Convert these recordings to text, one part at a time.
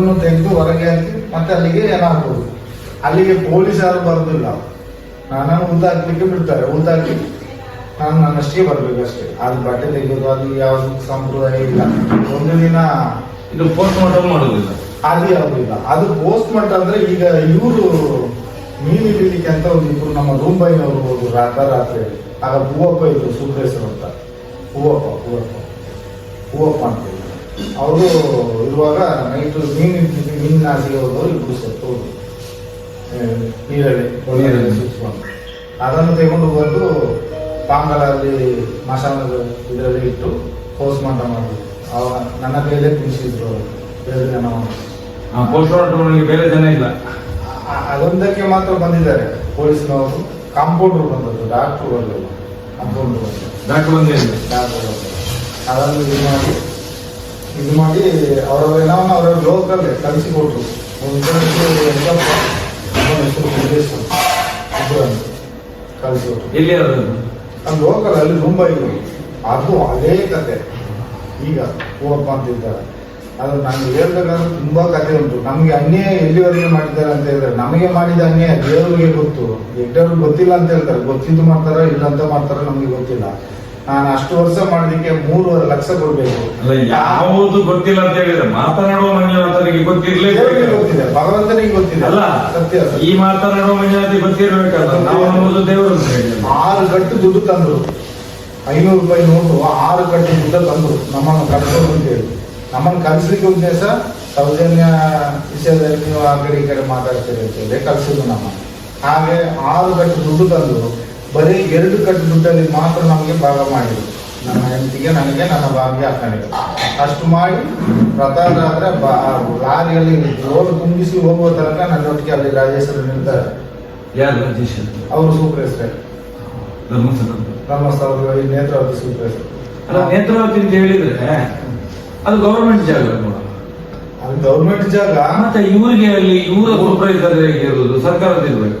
ತೆಗೆದು ಹೊರಗೆ ಹಾಕಿ ಮತ್ತೆ ಅಲ್ಲಿಗೆ ಏನಾಗ್ಬೋದು ಅಲ್ಲಿಗೆ ಪೊಲೀಸ್ ಯಾರು ಬರೋದಿಲ್ಲ. ನಾನು ಉದ್ದಾಕ್ಲಿಕ್ಕೆ ಬಿಡ್ತಾರೆ ಉದ್ದಾಕಿ ನಾನು ನನ್ನಷ್ಟೇ ಬರ್ಬೇಕು ಅಷ್ಟೇ ಅದು ಬಟ್ಟೆ ತೆಗೆಯೋದು ಅದು ಯಾವ ಸಂಪ್ರದಾಯ ಇಲ್ಲ. ಒಂದು ದಿನ ಇದು ಪೋಸ್ಟ್ ಮಾರ್ಟಮ್ ಮಾಡೋದಿಲ್ಲ. ಅದು ಆಗೋದಿಲ್ಲ ಇಲ್ಲ. ಅದು ಪೋಸ್ಟ್ ಮಾರ್ಟಮ್ ಅಂದ್ರೆ ಈಗ ಇವರು ಮೀನು ಹಿಡಿಲಿಕ್ಕೆ ಅಂತ ಒಂದು ಇಬ್ರು ನಮ್ಮ ರೂಂಬೈನವರು ಹೋದ್ರು ರಾತ್ರಿ ಆಗ ಹೂವಪ್ಪ ಇದ್ರು ಸುಬ್ರೇಶ್ವರ ಅಂತ. ಹೂವಪ್ಪ ಹೂವಪ್ಪ. ಹೂವಪ್ಪ ಅಂತ. ಇದ್ರು. ಅವರು ಇರುವಾಗ ನೈಟ್ ಮೀನು ಮೀನು ನಾಸಿಗೆ ಹೋದವರು ಇಬ್ಬರು ಸತ್ತು ನೀರಲ್ಲಿ ನೀರಲ್ಲಿ. ಸುತ್ಕೊಂಡು ಅದನ್ನು ತಗೊಂಡು ಬಂದು ಪಾಂಗಲಲ್ಲಿ ಮಸಾಲದ ಇದರಲ್ಲಿ ಇಟ್ಟು ಪೋಸ್ಟ್ ಮಾರ್ಟಮ್ ಮಾಡಿದ್ರು. ಅವ ನನ್ನ ಮೇಲೆ ತಿನ್ಸಿದ್ರು ಅವರು ಎರಡು ಜನ ಪೋಸ್ಟ್ ಮಾರ್ಟಮ್ ಬೇರೆ ಜನ ಇಲ್ಲ. ಅದೊಂದಕ್ಕೆ ಮಾತ್ರ ಬಂದಿದ್ದಾರೆ ಪೊಲೀಸ್ನವರು. ಕಾಂಪೌಂಡರ್ ಬಂದದ್ದು ಡಾಕ್ಟ್ರು ಬಂದರು ಕಾಂಪೌಂಡರ್ ಬಂದರು ಡಾಕ್ಟರ್ ಬಂದಿದ್ದಾರೆ ಡಾಕ್ಟರ್ ಬಂದರು ಅದನ್ನು ಇದು ಮಾಡಿ ಇದು ಮಾಡಿ ಅವರ ಅವರ ಲೋಕಲ್ಲೇ ಕಲಿಸಿಕೊಟ್ರು ಕಳಿಸಿಕೊಟ್ರು. ಎಲ್ಲಿ ಲೋಕಲ್ ಅಲ್ಲಿ ಮುಂಬೈ ಅದು ಅದೇ ಕತೆ. ಈಗ ಹೋಗಪ್ಪ ಅಂತ ಇದ್ದಾರೆ. ಅದು ನಾನು ಹೇಳ್ಬೇಕಾದ್ರೆ ತುಂಬಾ ಕತೆ ಉಂಟು. ನಮಗೆ ಅನ್ಯಾಯ ಎಲ್ಲಿವರೆಗೆ ಮಾಡಿದ್ದಾರೆ ಅಂತ ಹೇಳಿದ್ರೆ ನಮಗೆ ಮಾಡಿದ ಅನ್ಯಾಯ ದೇವರಿಗೆ ಗೊತ್ತು. ಎಡ್ಡವ್ರಿಗೆ ಗೊತ್ತಿಲ್ಲ ಅಂತ ಹೇಳ್ತಾರೆ. ಗೊತ್ತಿದ್ದು ಮಾಡ್ತಾರ ಇಲ್ಲ ಅಂತ ಮಾಡ್ತಾರ ನಮಗೆ ಗೊತ್ತಿಲ್ಲ. ನಾನು ಅಷ್ಟು ವರ್ಷ ಮಾಡಲಿಕ್ಕೆ ಮೂರುವರೆ ಲಕ್ಷ ಕೊಡ್ಬೇಕು. ಅಲ್ಲ ಯಾವುದು ಗೊತ್ತಿಲ್ಲ ಅಂತ ಹೇಳಿದ್ರೆ ಮಾತನಾಡುವ ಮಂಜುನಾಥರಿಗೆ ಗೊತ್ತಿರ್ಲೇ ಗೊತ್ತಿದೆ ಭಗವಂತನಿಗೆ ಗೊತ್ತಿದೆ. ಅಲ್ಲ ಸತ್ಯ. ಈ ಮಾತನಾಡುವ ಮಂಜುನಾಥಿ ಗೊತ್ತಿರ್ಬೇಕಲ್ಲ ನಾವು ದೇವರು ಆರು ಗಟ್ಟು ದುಡ್ಡು ತಂದ್ರು. ಐನೂರು ರೂಪಾಯಿ ನೋಟು ಆರು ಗಟ್ಟು ದುಡ್ಡು ತಂದ್ರು. ನಮ್ಮನ್ನು ಕಳಿಸೋದು ಅಂತ ಹೇಳಿ. ನಮ್ಮನ್ನು ಕಲಿಸ್ಲಿಕ್ಕೆ ಉದ್ದೇಶ ಸೌಜನ್ಯ ವಿಷಯದಲ್ಲಿ ನೀವು ಆ ಕಡೆ ಈ ಕಡೆ ಮಾತಾಡ್ತೀರಿ ಅಂತ ಹೇಳಿ. ಕಲಿಸಿದ್ರು ನಮ್ಮ. ಹಾಗೆ ಆರು ಗಟ್ಟು ದುಡ್ಡು ತಂದ್ರು. ಬರೀ ಎರಡು ಕಟ್ಟು ದುಡ್ಡಲ್ಲಿ ಮಾತ್ರ ನಮಗೆ ಭಾಗ ಮಾಡಿದ್ರು. ನನ್ನ ಹೆಂಡತಿಗೆ ನನಗೆ ನನ್ನ ಭಾಗ್ಯ ಹಾಕೊಂಡಿದ್ರು ಅಷ್ಟು ಮಾಡಿ ರಥಾದ್ರೆ ಲಾರಿಯಲ್ಲಿ ಜೋರ್ ತುಂಬಿಸಿ ಹೋಗುವ ತನಕ ನನ್ನೊಟ್ಟಿಗೆ ಅಲ್ಲಿ ರಾಜೇಶ್ವರ ನಿಲ್ತಾರೆ ಯಾರು ರಾಜೇಶ್ ಅವರು ಸೂಪರ್ ಧರ್ಮಸ್ಥಳ ಧರ್ಮಸ್ಥಳದ ಈ ನೇತ್ರಾವತಿ ಸೂಪರ್ ಅಲ್ಲ ನೇತ್ರಾವತಿ ಅಂತ ಹೇಳಿದ್ರೆ ಅದು ಗೌರ್ಮೆಂಟ್ ಜಾಗ? ಅದು ಗೌರ್ಮೆಂಟ್ ಜಾಗ. ಮತ್ತೆ ಇವರಿಗೆ ಅಲ್ಲಿ ಇವರ ಹೇಗೆ ಇರೋದು ಸರ್ಕಾರದ ಇರ್ಬೇಕು.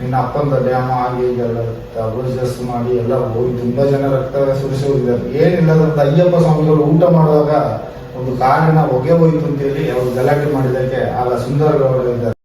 ನಿನ್ನ ಅಪ್ಪಂದ ಅಮ್ಮ ಆಗಿ ಎಲ್ಲ ಮಾಡಿ ಎಲ್ಲ ಹೋಗಿ ತುಂಬಾ ಜನ ರಕ್ತ ಸುರಿಸಿ ಹೋಗಿದ್ದಾರೆ. ಏನಿಲ್ಲದಂತ ಅಯ್ಯಪ್ಪ ಸ್ವಾಮಿಗಳು ಊಟ ಮಾಡುವಾಗ ಒಂದು ಕಾರಿನ ಹೊಗೆ ಹೋಯ್ತು ಅಂತೇಳಿ ಅವರು ಗಲಾಟೆ ಮಾಡಿದಕ್ಕೆ ಆಗ ಸುಂದರ ಗೌಡ ಇದ್ದಾರೆ